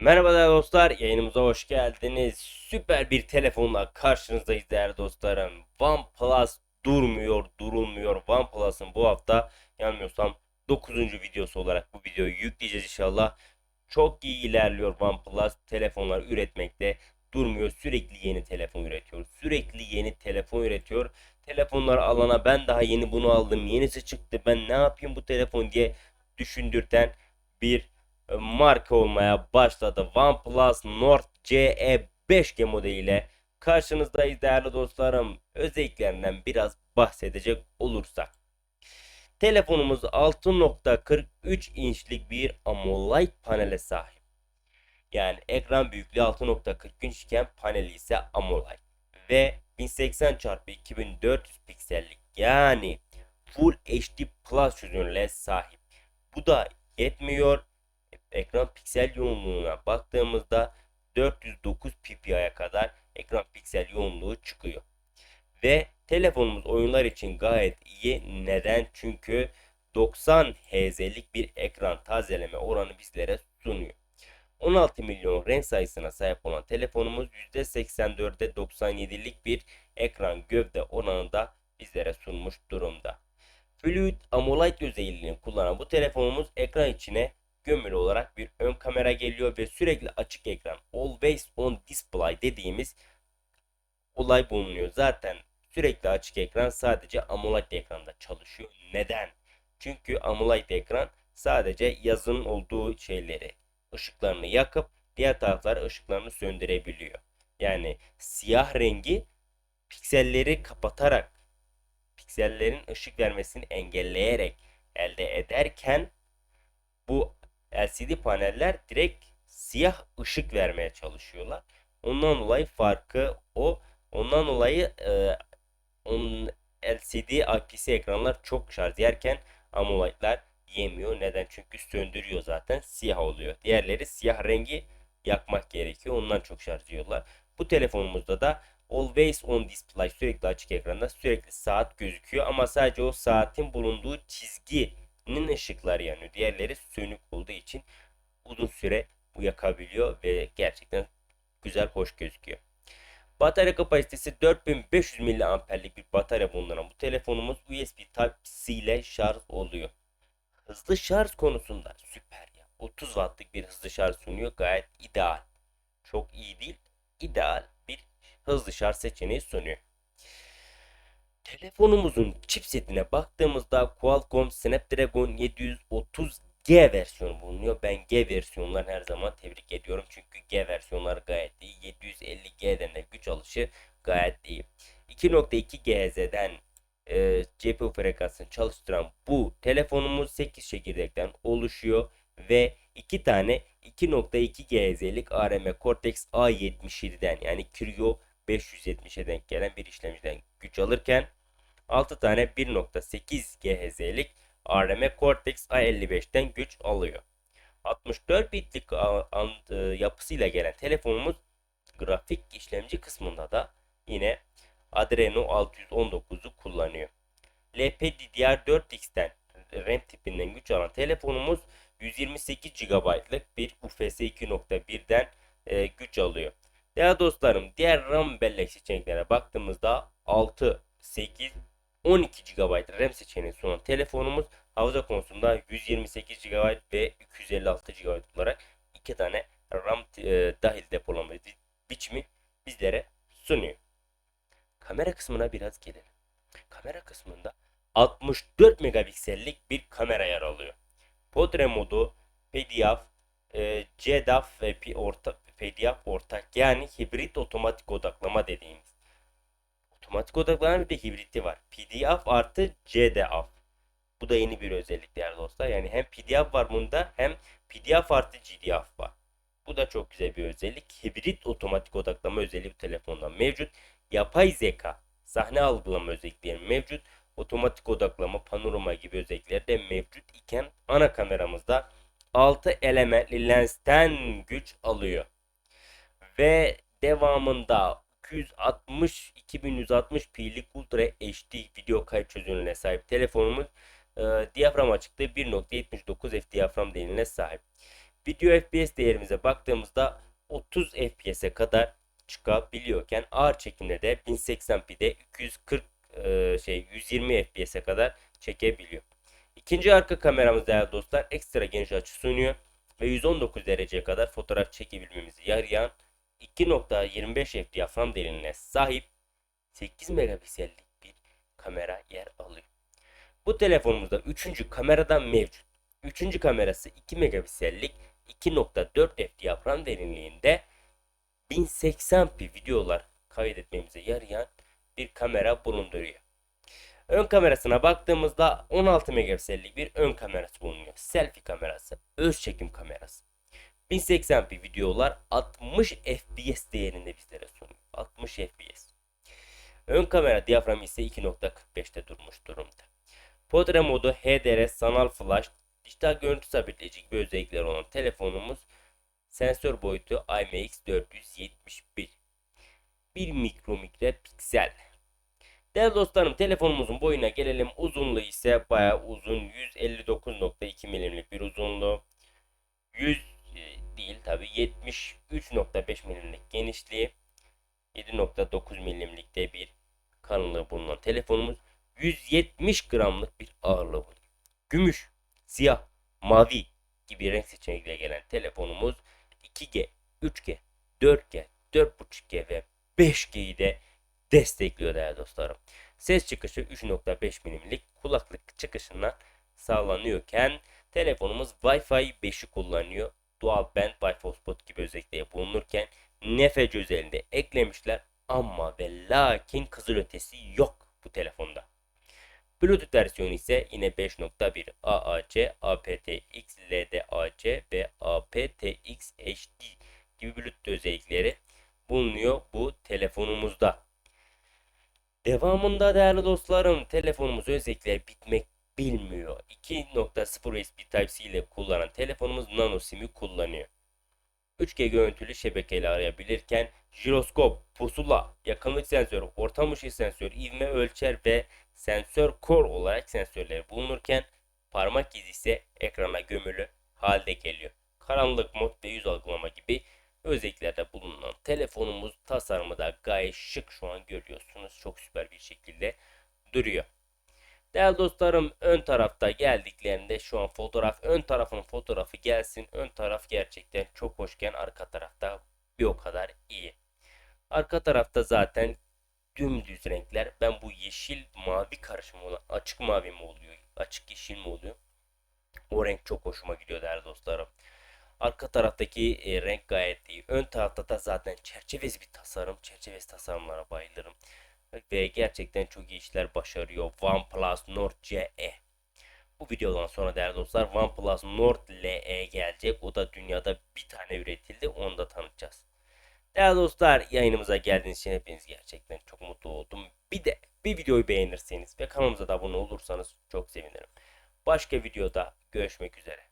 Merhaba değerli dostlar, yayınımıza hoş geldiniz. Süper bir telefonla karşınızdayız değerli dostlarım. OnePlus durmuyor, durulmuyor. OnePlus'ın bu hafta yanılmıyorsam 9. videosu olarak bu videoyu yükleyeceğiz inşallah. Çok iyi ilerliyor OnePlus. Telefonlar üretmekte durmuyor. Sürekli yeni telefon üretiyor. Sürekli yeni telefon üretiyor. Telefonlar alana ben daha yeni bunu aldım. Yenisi çıktı. Ben ne yapayım bu telefon diye düşündürten bir marka olmaya başladı. OnePlus Nord CE 5G modeliyle karşınızdayız değerli dostlarım. Özelliklerinden biraz bahsedecek olursak. Telefonumuz 6.43 inçlik bir AMOLED panele sahip. Yani ekran büyüklüğü 6.43 iken paneli ise AMOLED. Ve 1080x2400 piksellik yani Full HD Plus çözünürlüğe sahip. Bu da yetmiyor ekran piksel yoğunluğuna baktığımızda 409 ppi'ye kadar ekran piksel yoğunluğu çıkıyor. Ve telefonumuz oyunlar için gayet iyi. Neden? Çünkü 90 Hz'lik bir ekran tazeleme oranı bizlere sunuyor. 16 milyon renk sayısına sahip olan telefonumuz %84'e 97'lik bir ekran gövde oranı da bizlere sunmuş durumda. Fluid AMOLED özelliğini kullanan bu telefonumuz ekran içine gömülü olarak bir ön kamera geliyor ve sürekli açık ekran always on display dediğimiz olay bulunuyor. Zaten sürekli açık ekran sadece AMOLED ekranda çalışıyor. Neden? Çünkü AMOLED ekran sadece yazın olduğu şeyleri ışıklarını yakıp diğer taraflar ışıklarını söndürebiliyor. Yani siyah rengi pikselleri kapatarak piksellerin ışık vermesini engelleyerek elde ederken bu LCD paneller direkt siyah ışık vermeye çalışıyorlar. Ondan dolayı farkı o. Ondan dolayı e, on, LCD IPS ekranlar çok şarj yerken AMOLED'ler yemiyor. Neden? Çünkü söndürüyor zaten. Siyah oluyor. Diğerleri siyah rengi yakmak gerekiyor. Ondan çok şarj ediyorlar. Bu telefonumuzda da Always on display sürekli açık ekranda sürekli saat gözüküyor ama sadece o saatin bulunduğu çizginin ışıkları yanıyor. Diğerleri sönük olduğu için uzun süre bu yakabiliyor ve gerçekten güzel hoş gözüküyor. Batarya kapasitesi 4500 mAh'lik bir batarya bulunan bu telefonumuz USB Type-C ile şarj oluyor. Hızlı şarj konusunda süper ya. 30 wattlık bir hızlı şarj sunuyor. Gayet ideal. Çok iyi değil, ideal bir hızlı şarj seçeneği sunuyor. Telefonumuzun chipsetine baktığımızda Qualcomm Snapdragon 730G versiyonu bulunuyor. Ben G versiyonlarını her zaman tebrik ediyorum. Çünkü G versiyonları gayet iyi. 750G'den de güç alışı gayet iyi. 2.2 GHz'den e, CPU frekansını çalıştıran bu telefonumuz 8 çekirdekten oluşuyor ve 2 tane 2.2 GHz'lik ARM Cortex A77'den yani Creo 570'e denk gelen bir işlemciden güç alırken 6 tane 1.8 GHz'lik ARM Cortex A55'ten güç alıyor. 64 bitlik yapısıyla gelen telefonumuz grafik işlemci kısmında da yine Adreno 619'u kullanıyor. LPDDR4X'ten RAM tipinden güç alan telefonumuz 128 GB'lık bir UFS 2.1'den e, güç alıyor. Değerli dostlarım diğer RAM bellek seçeneklerine baktığımızda 6, 8, 12 GB RAM seçeneği sunan telefonumuz hafıza konusunda 128 GB ve 256 GB olarak iki tane RAM e, dahil depolama biçimi bizlere sunuyor. Kamera kısmına biraz gelelim. Kamera kısmında 64 megapiksellik bir kamera yer alıyor. Portre modu, PDAF, e, CDAF ve orta, PDAF ortak yani hibrit otomatik odaklama dediğimiz. Otomatik odaklama bir de hibriti var. PDAF artı CDAF. Bu da yeni bir özellik değerli dostlar. Yani hem PDAF var bunda hem PDAF artı GDAF var. Bu da çok güzel bir özellik. Hibrit otomatik odaklama özelliği bu telefonda mevcut. Yapay zeka, sahne algılama özellikleri mevcut. Otomatik odaklama, panorama gibi özellikler de mevcut iken ana kameramızda 6 elementli lensten güç alıyor. Ve devamında 260 2160 p'lik Ultra HD video kayıt çözünürlüğüne sahip telefonumuz e, diyafram açıklığı 1.79 f diyafram derinliğine sahip. Video FPS değerimize baktığımızda 30 FPS'e kadar çıkabiliyorken ağır çekimde de 1080p'de 240 e, şey 120 FPS'e kadar çekebiliyor. İkinci arka kameramız değerli dostlar ekstra geniş açı sunuyor ve 119 dereceye kadar fotoğraf çekebilmemizi yarayan 2.25 f diyafram derinliğine sahip 8 megapiksellik bir kamera yer alıyor. Bu telefonumuzda 3. kameradan mevcut. 3. kamerası 2 megapiksellik 2.4 f diyafram derinliğinde 1080p videolar kaydetmemize yarayan bir kamera bulunduruyor. Ön kamerasına baktığımızda 16 megapiksellik bir ön kamerası bulunuyor. Selfie kamerası, öz çekim kamerası. 1080p videolar 60 fps değerinde bizlere sunuyor. 60 fps. Ön kamera diyaframı ise 2.45'te durmuş durumda. Portre modu HDR, sanal flash, dijital görüntü sabitleyici gibi özellikleri olan telefonumuz sensör boyutu IMX471. 1 mikromikre piksel. Değerli dostlarım telefonumuzun boyuna gelelim. Uzunluğu ise bayağı uzun. 159.2 milimlik bir uzunluğu. 100 e, değil tabi 73.5 milimlik genişliği. 7.9 milimlikte bir kalınlığı bulunan telefonumuz 170 gramlık bir ağırlığı bulunuyor. Gümüş, siyah, mavi gibi renk seçenekleriyle gelen telefonumuz 2G, 3G, 4G, 4.5G ve 5G'yi de destekliyor değerli dostlarım. Ses çıkışı 3.5 milimlik kulaklık çıkışından sağlanıyorken telefonumuz Wi-Fi 5'i kullanıyor. Dual band hotspot gibi özellikleri bulunurken nefec özelliğinde eklemişler ama ve lakin kızılötesi yok bu telefonda. Bluetooth versiyonu ise yine 5.1 AAC, aptX, LDAC ve aptX HD gibi Bluetooth özellikleri bulunuyor bu telefonumuzda. Devamında değerli dostlarım telefonumuz özellikleri bitmek bilmiyor. 2.0 USB Type-C ile kullanan telefonumuz nano sim'i kullanıyor. 3G görüntülü şebekeyle arayabilirken jiroskop, pusula, yakınlık sensörü, ortam ışığı sensörü, ivme ölçer ve sensör core olarak sensörleri bulunurken parmak izi ise ekrana gömülü halde geliyor. Karanlık mod ve yüz algılama gibi özelliklerde bulunan telefonumuz tasarımı da gayet şık şu an görüyorsunuz. Çok süper bir şekilde duruyor. Değerli dostlarım ön tarafta geldiklerinde şu an fotoğraf ön tarafın fotoğrafı gelsin. Ön taraf gerçekten çok hoşken arka tarafta bir o kadar iyi. Arka tarafta zaten dümdüz renkler. Ben bu yeşil mavi karışımı olan açık mavi mi oluyor? Açık yeşil mi oluyor? O renk çok hoşuma gidiyor değerli dostlarım. Arka taraftaki e, renk gayet iyi. Ön tarafta da zaten çerçevesi bir tasarım. Çerçevesi tasarımlara bayılırım. Ve gerçekten çok iyi işler başarıyor. OnePlus Nord CE. Bu videodan sonra değerli dostlar OnePlus Nord LE gelecek. O da dünyada bir tane üretildi. Onu da tanıtacağız. Değerli dostlar yayınımıza geldiğiniz için hepiniz gerçekten çok mutlu oldum. Bir de bir videoyu beğenirseniz ve kanalımıza da abone olursanız çok sevinirim. Başka videoda görüşmek üzere.